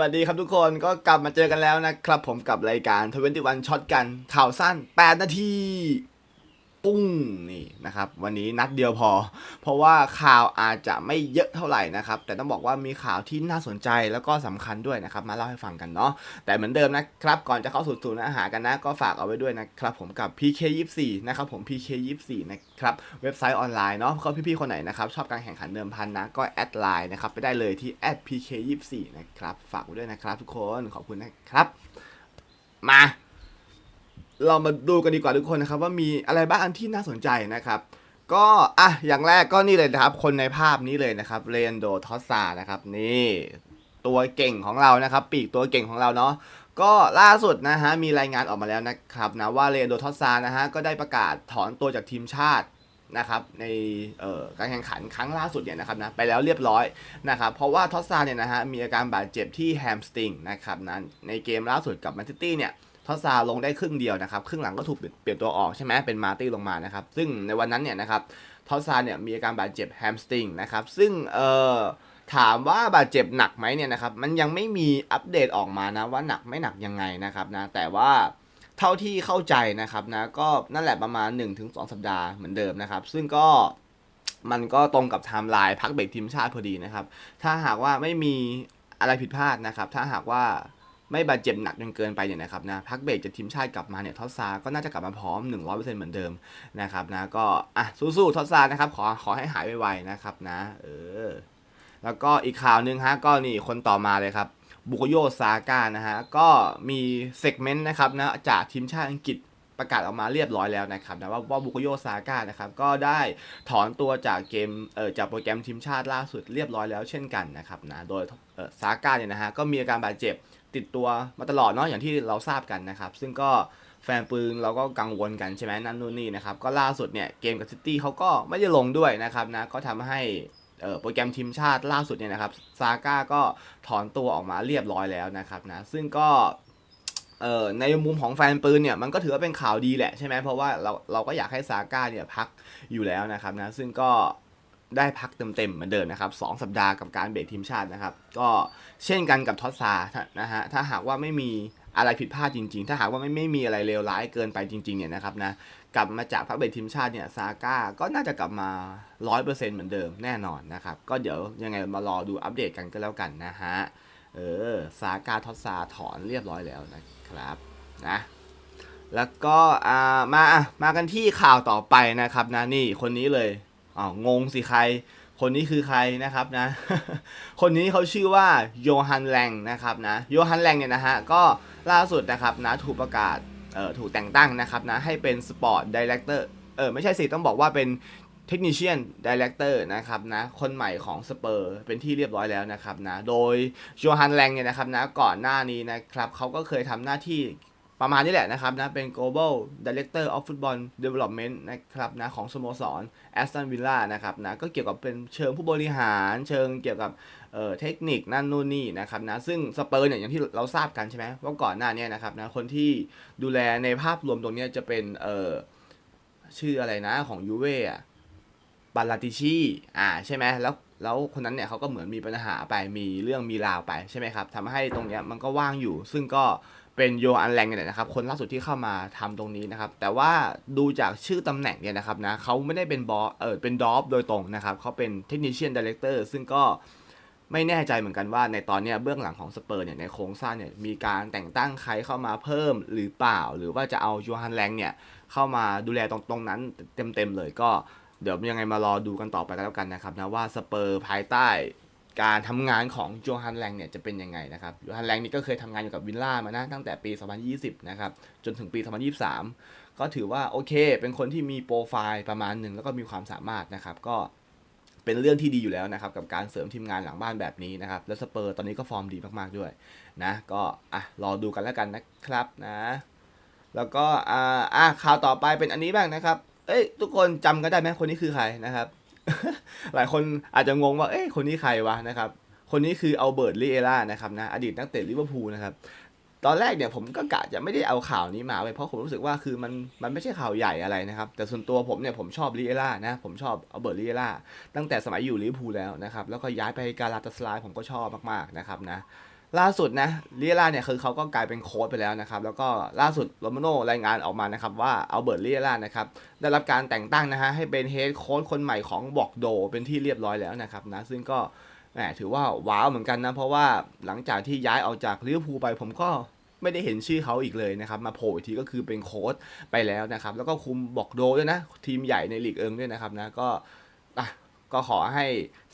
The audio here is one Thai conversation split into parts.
วัสดีครับทุกคนก็กลับมาเจอกันแล้วนะครับผมกับรายการ 21ช็อตกันข่าวสั้น 8 นาที ปุ้งนี่นะครับ วันนี้นัดเดียวพอ เพราะว่าข่าวอาจจะไม่เยอะเท่าไหร่นะครับ แต่ต้องบอกว่ามีข่าวที่น่าสนใจแล้วก็สำคัญด้วยนะครับ มาเล่าให้ฟังกันเนาะแต่เหมือนเดิมนะครับ ก่อนจะเข้าสู่สูตรอาหารกันนะ ก็ฝากเอาไว้ด้วยนะครับ ผมกับ PK24 นะครับผม PK24 นะครับเว็บไซต์ออนไลน์เนาะก็พี่ๆคนไหนนะครับชอบการแข่งขันเดิมพันนะก็แอดไลน์นะครับไปได้เลยที่ @pk24 นะครับฝากไว้ด้วยนะครับ ทุกคนขอบคุณนะครับ มา เรามาดูกันดีกว่าทุกคนนะครับ ว่ามีอะไรบ้างที่น่าสนใจนะครับ ก็อะอย่างแรกก็นี่เลยนะครับ คนในภาพนี้เลยนะครับเรนโดทอสซานะครับนี่ตัวเก่งของเรานะครับ ปีกตัวเก่งของเราเนาะก็ล่าสุดนะฮะมีรายงานออกมาแล้วนะครับนะว่าเรนโดทอสซานะฮะก็ได้ประกาศถอนตัวจากทีมชาตินะครับในการแข่งขันครั้งล่าสุดเนี่ยนะครับนะไปแล้วเรียบร้อยนะครับเพราะว่าทอสซาเนี่ยนะฮะมีอาการบาดเจ็บที่แฮมสตริงนะครับนั้นในเกมล่าสุดกับแมนซิตี้เนี่ย ทอสซาลงได้ครึ่งเดียวนะครับ ครึ่งหลังก็ถูกเปลี่ยนตัวออกใช่ไหมเป็นมาตี้ลงมานะครับ ซึ่งในวันนั้นเนี่ยนะครับทอสซาเนี่ยมีอาการบาดเจ็บแฮมสตริงนะครับ ซึ่งเอ่อถามว่าบาดเจ็บหนักไหมเนี่ยนะครับ มันยังไม่มีอัปเดตออกมานะว่าหนักไม่หนักยังไงนะครับนะ แต่ว่าเท่าที่เข้าใจนะครับนะ ก็นั่นแหละประมาณ 1-2 สัปดาห์เหมือนเดิมนะครับ ซึ่งก็มันก็ตรงกับไทม์ไลน์พักเบรกทีมชาติพอดีนะครับ ถ้าหากว่าไม่มีอะไรผิดพลาดนะครับ ถ้าหากว่า ไม่บาดเจ็บหนักจนเกินไปเนี่ยนะครับนะพักเบรกจากทีมชาติกลับมาเนี่ยทอสซาก็น่าจะกลับมาพร้อม 100%เหมือนเดิมนะครับนะก็อะสู้ๆทอสซานะครับขอขอให้หายไวๆนะครับนะเออแล้วก็อีกข่าวหนึ่งฮะก็นี่คนต่อมาเลยครับบุโกโยซาก้านะฮะก็มีเซกเมนต์นะครับนะจากทีมชาติอังกฤษประกาศออกมาเรียบร้อยแล้วนะครับนะว่าว่าบุโกโยซาก้านะครับก็ได้ถอนตัวจากเกมเอ่อจากโปรแกรมทีมชาติล่าสุดเรียบร้อยแล้วเช่นกันนะครับนะโดยเอ่อซาก้าเนี่ยนะฮะก็มีอาการบาดเจ็บ ติดตัวมาตลอดเนาะอย่างที่เราทราบกันนะครับ ซึ่งก็แฟนปืนเราก็กังวลกันใช่ไหมนั่นนู่นนี่นะครับก็ล่าสุดเนี่ยเกมกับซิตี้เขาก็ไม่ได้ลงด้วยนะครับนะก็ทำให้โปรแกรมทีมชาติล่าสุดเนี่ยนะครับซาก้าก็ถอนตัวออกมาเรียบร้อยแล้วนะครับนะซึ่งก็ในมุมของแฟนปืนเนี่ยมันก็ถือว่าเป็นข่าวดีแหละใช่ไหมเพราะว่าเราเราก็อยากให้ซาก้าเนี่ยพักอยู่แล้วนะครับนะซึ่งก็ ได้พักเต็มๆเหมือนเดิมนะครับสองสัปดาห์กับการเบรกทีมชาตินะครับ ก็เช่นกันกับทอสซานะฮะถ้าหากว่าไม่มีอะไรผิดพลาดจริงๆ ถ้าหากว่าไม่ไม่มีอะไรเลวร้ายเกินไปจริงๆเนี่ยนะครับนะกลับมาจากพักเบรทีมชาติเนี่ยซาก้าก็น่าจะกลับมา 100%เหมือนเดิมแน่นอนนะครับก็เดี๋ยวยังไงมารอดูอัปเดตกันก็แล้วกันนะฮะเออซาก้าทอสซาถอนเรียบร้อยแล้วนะครับนะแล้วก็อ่ามามากันที่ข่าวต่อไปนะครับนะนี่คนนี้เลย อ้าวงงสิใคร คนนี้คือใครนะครับนะ คนนี้เขาชื่อว่าโยฮันแลงนะครับนะโยฮันแลงเนี่ยนะฮะก็ล่าสุดนะครับนะถูกประกาศเอ่อถูกแต่งตั้งนะครับนะให้เป็นสปอร์ตดีเลกเตอร์เออไม่ใช่สิต้องบอกว่าเป็นเทคนิชเชียนดีเลกเตอร์นะครับนะคนใหม่ของสเปอร์เป็นที่เรียบร้อยแล้วนะครับนะโดยโยฮันแลงเนี่ยนะครับนะก่อนหน้านี้นะครับเขาก็เคยทำหน้าที่ ประมาณนี้แหละนะครับนะเป็น global director of football development นะครับนะของสโมสร Aston Villa นะครับนะก็เกี่ยวกับเป็นเชิงผู้บริหารเชิงเกี่ยวกับเอ่อเทคนิคนั่นนู่นนี่นะครับนะซึ่งสเปอร์เนี่ยอย่างที่เราทราบกันใช่ไหมว่าก่อนหน้านี้นะครับนะคนที่ดูแลในภาพรวมตรงนี้จะเป็นเอ่อชื่ออะไรนะของยูเว่อะบาลาติชีอ่าใช่ไหมแล้วแล้วคนนั้นเนี่ยเขาก็เหมือนมีปัญหาไปมีเรื่องมีราวไปใช่ไหมครับทำให้ตรงเนี้ยมันก็ว่างอยู่ ซึ่งก็ เป็นโยอันแรงเนี่ยนะครับคนล่าสุดที่เข้ามาทำตรงนี้นะครับ แต่ว่าดูจากชื่อตำแหน่งเนี่ยนะครับนะเขาไม่ได้เป็นบอสเออเป็นดอฟโดยตรงนะครับเขาเป็นเทคนิชเชียนดีเลกเตอร์ซึ่งก็ไม่แน่ใจเหมือนกันว่าในตอนนี้เบื้องหลังของสเปอร์เนี่ยในโครงสร้างเนี่ยมีการแต่งตั้งใครเข้ามาเพิ่มหรือเปล่า หรือว่าจะเอาโยฮันแรงเนี่ยเข้ามาดูแลตรงตรงนั้นเต็มๆเลยก็เดี๋ยวยังไงมารอดูกันต่อไปกันแล้วกันนะครับนะว่าสเปอร์ภายใต้ การทำงานของโจฮันแลงเนี่ยจะเป็นยังไงนะครับโจฮันแลงนี่ก็เคยทำงานอยู่กับวิลล่ามานะตั้งแต่ปี 2020 นะครับ จนถึงปี 2023 ก็ถือว่าโอเค เป็นคนที่มีโปรไฟล์ประมาณหนึ่งแล้วก็มีความสามารถนะครับ ก็เป็นเรื่องที่ดีอยู่แล้วนะครับ กับการเสริมทีมงานหลังบ้านแบบนี้นะครับ แล้วสเปอร์ตอนนี้ก็ฟอร์มดีมากๆด้วยนะ ก็อะรอดูกันแล้วกันนะครับนะ แล้วก็อ่าอะข่าวต่อไปเป็นอันนี้บ้างนะครับ เอ้ยทุกคนจำกันได้ไหมคนนี้คือใครนะครับ หลายคนอาจจะงงว่า เอ้ยคนนี้ใครวะนะครับ คนนี้คือเอัลเบิร์ตลิเอล่านะครับนะ อดีตนักเตะลิเวอร์พูลนะครับ ตอนแรกเนี่ยผมก็กะจะไม่ได้เอาข่าวนี้มาไว้เพราะผมรู้สึกว่าคือมันมันไม่ใช่ข่าวใหญ่อะไรนะครับ แต่ส่วนตัวผมเนี่ยผมชอบลิเอล่านะ ผมชอบเอัลเบิร์ตลิเอล่าตั้งแต่สมัยอยู่ลิเวอร์พูลแล้วนะครับ แล้วก็ย้ายไปกาลาตาสไลายผมก็ชอบมากๆนะครับนะ ล่าสุดนะเลียร่าเนี่ยคือเขาก็กลายเป็นโค้ชไปแล้วนะครับ แล้วก็ล่าสุดโรมาโนรายงานออกมานะครับว่าอัลเบิร์ตเลียร่านะครับได้รับการแต่งตั้งนะฮะให้เป็นเฮดโค้ชคนใหม่ของบอกโด เป็นที่เรียบร้อยแล้วนะครับนะซึ่งก็แหมถือว่าว้าวเหมือนกันนะ เพราะว่าหลังจากที่ย้ายออกจากลิเวอร์พูลไปผมก็ไม่ได้เห็นชื่อเขาอีกเลยนะครับ มาโผล่อีกทีก็คือเป็นโค้ชไปแล้วนะครับ แล้วก็คุมบอกโดด้วยนะ ทีมใหญ่ในลีกเอิงด้วยนะครับนะก็อะก็ขอให้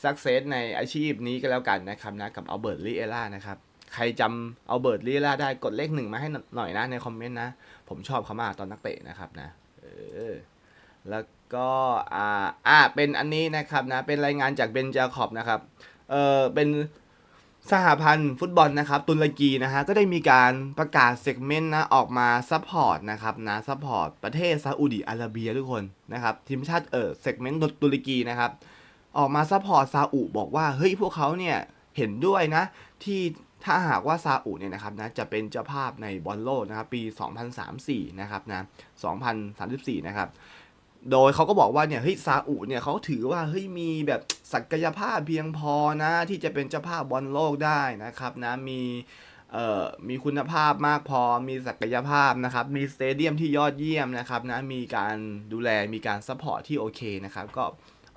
สักเซสในอาชีพนี้ก็แล้วกันนะครับนะกับอัลเบิร์ตลีเอล่านะครับ ใครจำเอัลเบิร์ตลีลาได้กดเลขหนึ่งมาให้หน่อยนะในคอมเมนต์นะ ผมชอบเขามากตอนนักเตะนะครับนะเออแล้วก็อ่าอ่าเป็นอันนี้นะครับนะเป็นรายงานจากเบนจาคอบนะครับเออเป็นสหพันธ์ฟุตบอลนะครับตุรกีนะฮะก็ได้มีการประกาศเซกเมนต์นะออกมาซัพพอร์ตนะครับนะซัพพอร์ตประเทศซาอุดิอาระเบียทุกคนนะครับทีมชาติเออเซกเมนต์ตุรกีนะครับออกมาซัพพอร์ตซาอุบอกว่าเฮ้ยพวกเขาเนี่ยเห็นด้วยนะที่ ถ้าหากว่าซาอุเนี่ยนะครับนะจะเป็นเจ้าภาพในบอลโลกนะครับปี 2034นะครับนะ2034นะครับโดยเขาก็บอกว่าเนี่ยเฮ้ยซาอุเนี่ยเขาถือว่าเฮ้ยมีแบบศักยภาพเพียงพอนะที่จะเป็นเจ้าภาพบอลโลกได้นะครับนะมีเอ่อมีคุณภาพมากพอมีศักยภาพนะครับมีสเตเดียมที่ยอดเยี่ยมนะครับนะมีการดูแลมีการซัพพอร์ตที่โอเคนะครับก็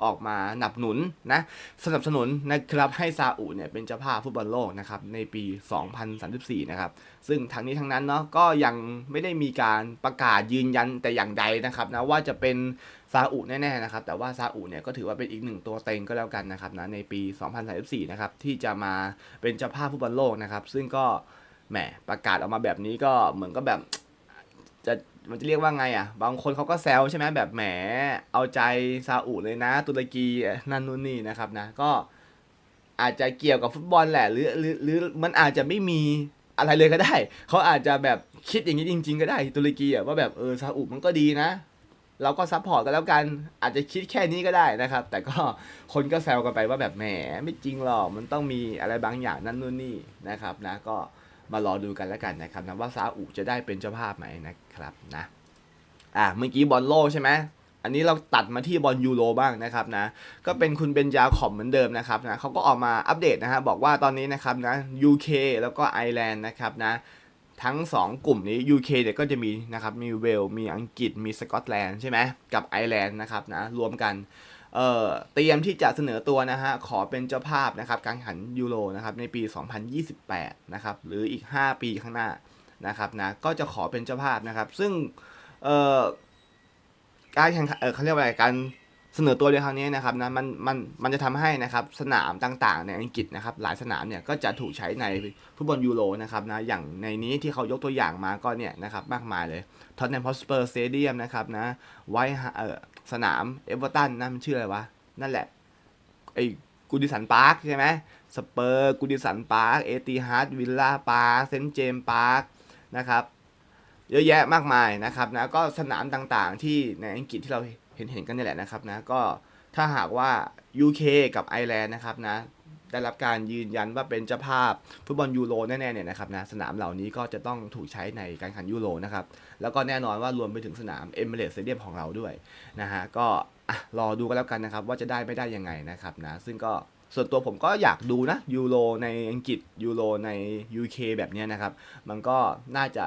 ออกมาหนับหนุนนะสนับสนุนนะครับให้ซาอุเนี่ยเป็นเจ้าภาพฟุตบอลโลกนะครับในปี 2034 นะครับซึ่งทั้งนี้ทั้งนั้นเนาะก็ยังไม่ได้มีการประกาศยืนยันแต่อย่างใดนะครับนะว่าจะเป็นซาอุแน่ๆนะครับแต่ว่าซาอุเนี่ยก็ถือว่าเป็นอีกหนึ่งตัวเต็งก็แล้วกันนะครับนะในปี 2034 นะครับที่จะมาเป็นเจ้าภาพฟุตบอลโลกนะครับซึ่งก็แหมประกาศออกมาแบบนี้ก็เหมือนก็แบบ มันจะเรียกว่าไงอะ บางคนเขาก็แซวใช่ไหมแบบแหมเอาใจซาอุเลยนะ ตุรกีนั่นนู่นนี่นะครับนะ ก็อาจจะเกี่ยวกับฟุตบอลแหละหรือหรือหรือมันอาจจะไม่มีอะไรเลยก็ได้ เขาอาจจะแบบคิดอย่างนี้จริง ๆ ก็ได้ตุรกีอะว่าแบบเออซาอุมันก็ดีนะ เราก็ซัพพอร์ตกันแล้วกันอาจจะคิดแค่นี้ก็ได้นะครับ แต่ก็คนก็แซวกันไปว่าแบบแหมไม่จริงหรอกมันต้องมีอะไรบางอย่างนั่นนู่นนี่นะครับนะก็ มารอดูกันแล้วกันนะครับนะว่าซาอุจะได้เป็นเจ้าภาพไหมนะครับนะอะเมื่อกี้บอลโลกใช่ไหมอันนี้เราตัดมาที่บอลยูโรบ้างนะครับนะ ก็เป็นคุณเบนจาขอมเหมือนเดิมนะครับนะเขาก็ออกมาอัปเดตนะฮะบอกว่าตอนนี้นะครับนะ UK แล้วก็ไอร์แลนด์นะครับนะทั้ง 2 กลุ่มนี้ UK เนี่ยก็จะมีนะครับมีเวล มีอังกฤษมีสกอตแลนด์ใช่ไหมกับไอร์แลนด์นะครับนะรวมกัน เตรียมที่จะเสนอตัวนะฮะขอเป็นเจ้าภาพนะครับการแข่งขันยูโรนะครับในปี 2028 นะครับหรืออีก 5 ปีข้างหน้านะครับนะก็จะขอเป็นเจ้าภาพนะครับ ซึ่งการแข่งเขาเรียกว่าอะไรการเสนอตัวในครั้งนี้นะครับนะมันมันมันจะทำให้นะครับสนามต่างๆในอังกฤษนะครับหลายสนามเนี่ยก็จะถูกใช้ในฟุตบอลยูโรนะครับนะอย่างในนี้ที่เขายกตัวอย่างมาก็เนี่ยนะครับมากมายเลยท็อตแนมฮอสเปอร์สเตเดียมนะครับนะไวเออ สนามเอเวอร์ตันนั่นมันชื่ออะไรวะ นั่นแหละ ไอ้กูดิสันพาร์คใช่ไหมสเปอร์กูดิสันพาร์คเอติฮาร์ดวิลล่าพาร์คเซนต์เจมส์พาร์คนะครับเยอะแยะมากมายนะครับนะก็สนามต่างๆที่ในอังกฤษที่เราเห็นเห็นๆกันนี่แหละนะครับนะก็ถ้าหากว่า UK กับไอร์แลนด์นะครับนะ ได้รับการยืนยันว่าเป็นเจ้าภาพฟุตบอลยูโรแน่ๆเนี่ยนะครับนะสนามเหล่านี้ก็จะต้องถูกใช้ในการแข่งขันยูโรนะครับแล้วก็แน่นอนว่ารวมไปถึงสนามเอมิเรตสเตเดียมของเราด้วยนะฮะก็รอดูกันแล้วกันนะครับว่าจะได้ไม่ได้ยังไงนะครับนะซึ่งก็ส่วนตัวผมก็อยากดูนะยูโรในอังกฤษยูโรใน UK แบบนี้นะครับ มันก็น่าจะ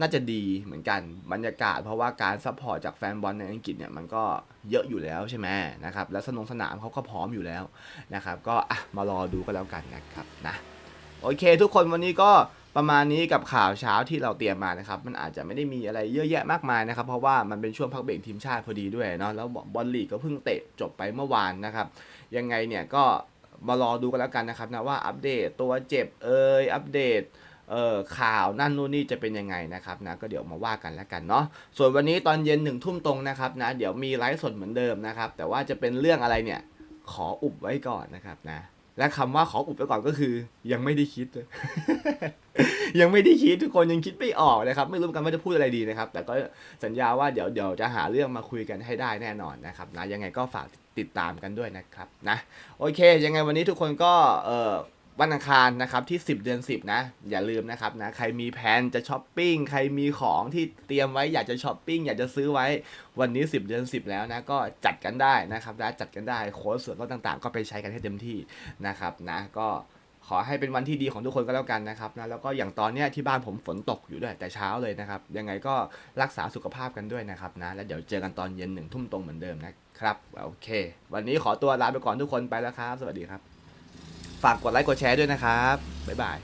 น่าจะดีเหมือนกันบรรยากาศ เพราะว่าการซัพพอร์ตจากแฟนบอลในอังกฤษเนี่ยมันก็เยอะอยู่แล้วใช่ไหมนะครับแล้วสนงสนามเขาก็พร้อมอยู่แล้วนะครับก็อะมารอดูกันแล้วกันนะครับนะโอเค ทุกคนวันนี้ก็ประมาณนี้กับข่าวเช้าที่เราเตรียมมานะครับ มันอาจจะไม่ได้มีอะไรเยอะแยะมากมายนะครับ เพราะว่ามันเป็นช่วงพักเบรกทีมชาติพอดีด้วยเนาะแล้วบอลลีกก็เพิ่งเตะจบไปเมื่อวานนะครับ ยังไงเนี่ยก็มารอดูกันแล้วกันนะครับนะว่าอัปเดตตัวเจ็บเอยอัปเดต เอ่อข่าวนั่นนู่นนี่จะเป็นยังไงนะครับนะก็เดี๋ยวมาว่ากันแล้วกันเนาะส่วนวันนี้ตอนเย็นหนึ่งทุ่มตรงนะครับนะเดี๋ยวมีไลฟ์สดเหมือนเดิมนะครับแต่ว่าจะเป็นเรื่องอะไรเนี่ยขออุบไว้ก่อนนะครับนะและคำว่าขออุบไว้ก่อนก็คือ ยังไม่ได้คิดเลยยังไม่ได้คิดทุกคนยังคิดไม่ออกนะครับ ไม่รู้กันว่าจะพูดอะไรดีนะครับ แต่ก็สัญญาว่าเดี๋ยวเดี๋ยวจะหาเรื่องมาคุยกันให้ได้แน่นอนนะครับนะยังไงก็ฝากติดตามกันด้วยนะครับนะโอเค ยังไงวันนี้ทุกคนก็เออ วันอังคารนะครับที่ 10 เดือน 10 นะ อย่าลืมนะครับนะใครมีแผนจะช้อปปิ้งใครมีของที่เตรียมไว้อยากจะช้อปปิ้งอยากจะซื้อไว้วันนี้ 10 เดือน 10 แล้วนะก็จัดกันได้นะครับนะจัดกันได้โค้ดส่วนลดต่างๆ ก็ไปใช้กันให้เต็มที่นะครับนะก็ขอให้เป็นวันที่ดีของทุกคนก็แล้วกันนะครับนะแล้วก็อย่างตอนนี้ที่บ้านผมฝนตกอยู่ด้วยแต่เช้าเลยนะครับ ยังไงก็รักษาสุขภาพกันด้วยนะครับนะแล้วเดี๋ยวเจอกันตอนเย็นหนึ่งทุ่มตรงเหมือนเดิมนะครับโอเค วันนี้ขอตัวลาไปก่อนทุกคนไปแล้วครับ สวัสดีครับ ฝากกดไลค์กดแชร์ด้วยนะครับ บ๊ายบาย